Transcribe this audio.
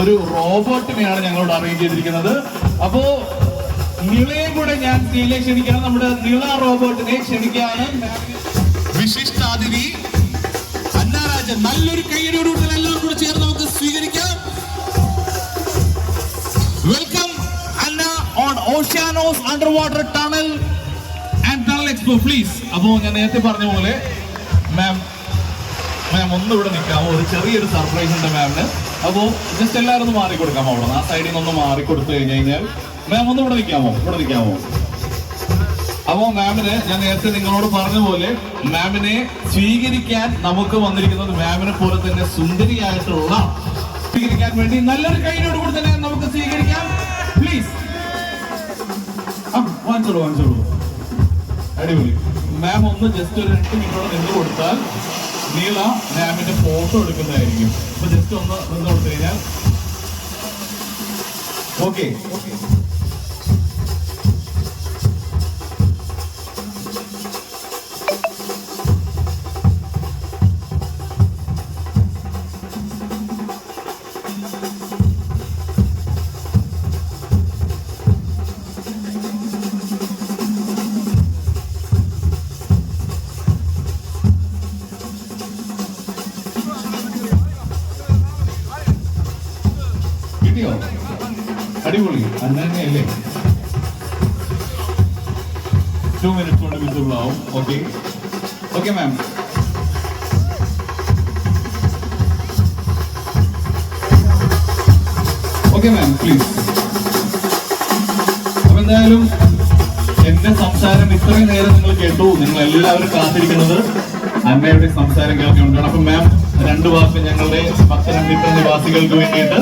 ഒരു റോബോട്ടിനെയാണ് ഞങ്ങളോട് അറേഞ്ച് ചെയ്തിരിക്കുന്നത്. അപ്പോ നിളയും കൂടെ ഞാൻ സ്ക്രീനിലേക്ക് ക്ഷണിക്കണം. നമ്മുടെ നിള റോബോട്ടിനെ ക്ഷണിക്കാണ് വിശിഷ്ടാതിഥി അന്നാരാജൻ നല്ലൊരു കയ്യടിയോടുകൂടി എല്ലാവരും കൂടെ ചേർന്ന് നമുക്ക് സ്വീകരിക്കാം. Welcome Anna on Oceanos under water tunnel and tunnel expo please അപ്പോ ഞാൻ നേരത്തെ പറഞ്ഞ പോലെ മാം മാം ഒന്ന് ഇവിടെ നിൽക്കാമോ ഒരു ചെറിയൊരു സർപ്രൈസ് ഉണ്ട് മാമിന് അപ്പോൾ ജസ്റ്റ് എല്ലാവരും ഒന്ന് മാറി കൊടുക്കാമോ അവിടെ ആ സൈഡിൽ നിന്ന് ഒന്ന് മാറി കൊടുത്തു കഴിഞ്ഞു കഴിഞ്ഞാൽ മാം ഒന്ന് ഇവിടെ നിൽക്കാമോ? ഇവിടെ നിൽക്കാമോ? അപ്പോ മാമിന് ഞാൻ നേരത്തെ നിങ്ങളോട് പറഞ്ഞ പോലെ മാമിനെ സ്വീകരിക്കാൻ നമുക്ക് വന്നിരിക്കുന്നത് മാമിനെ പോലെ തന്നെ സുന്ദരിയായിട്ടുള്ള സ്വീകരിക്കാൻ വേണ്ടി നല്ലൊരു കൈയോട് കൂടി തന്നെ നമുക്ക് സ്വീകരിക്കാം. പ്ലീസ് വാങ്ങിച്ചോളൂ വാങ്ങിച്ചോളൂ. അടിപൊളി. മാം ഒന്ന് ജസ്റ്റ് ഒരു രണ്ട് നിങ്ങളോട് നിന്ന് കൊടുത്താൽ നീള ഡാമിന്റെ ഫോട്ടോ എടുക്കുന്നതായിരിക്കും. അപ്പൊ ജസ്റ്റ് ഒന്ന് നിന്ന് കൊടുത്തു കഴിഞ്ഞാൽ ഓക്കെ ഓക്കെ കിട്ടിയോ അടിപൊളി. അന്നല്ലേ ടു മിനിറ്റ്സ് കൊണ്ട് okay okay ma'am okay ma'am please അപ്പൊ എന്തായാലും എന്റെ സംസാരം ഇത്രയും നേരം നിങ്ങൾ കേട്ടു. നിങ്ങൾ എല്ലാവരും കാത്തിരിക്കുന്നത് അമ്മയുടെ സംസാരം കേൾക്കുന്നുണ്ടാണ് അപ്പൊ മാം രണ്ടു വാക്ക് ഞങ്ങളുടെ പത്തനംതിട്ട നിവാസികൾക്ക് വേണ്ടിയിട്ട്.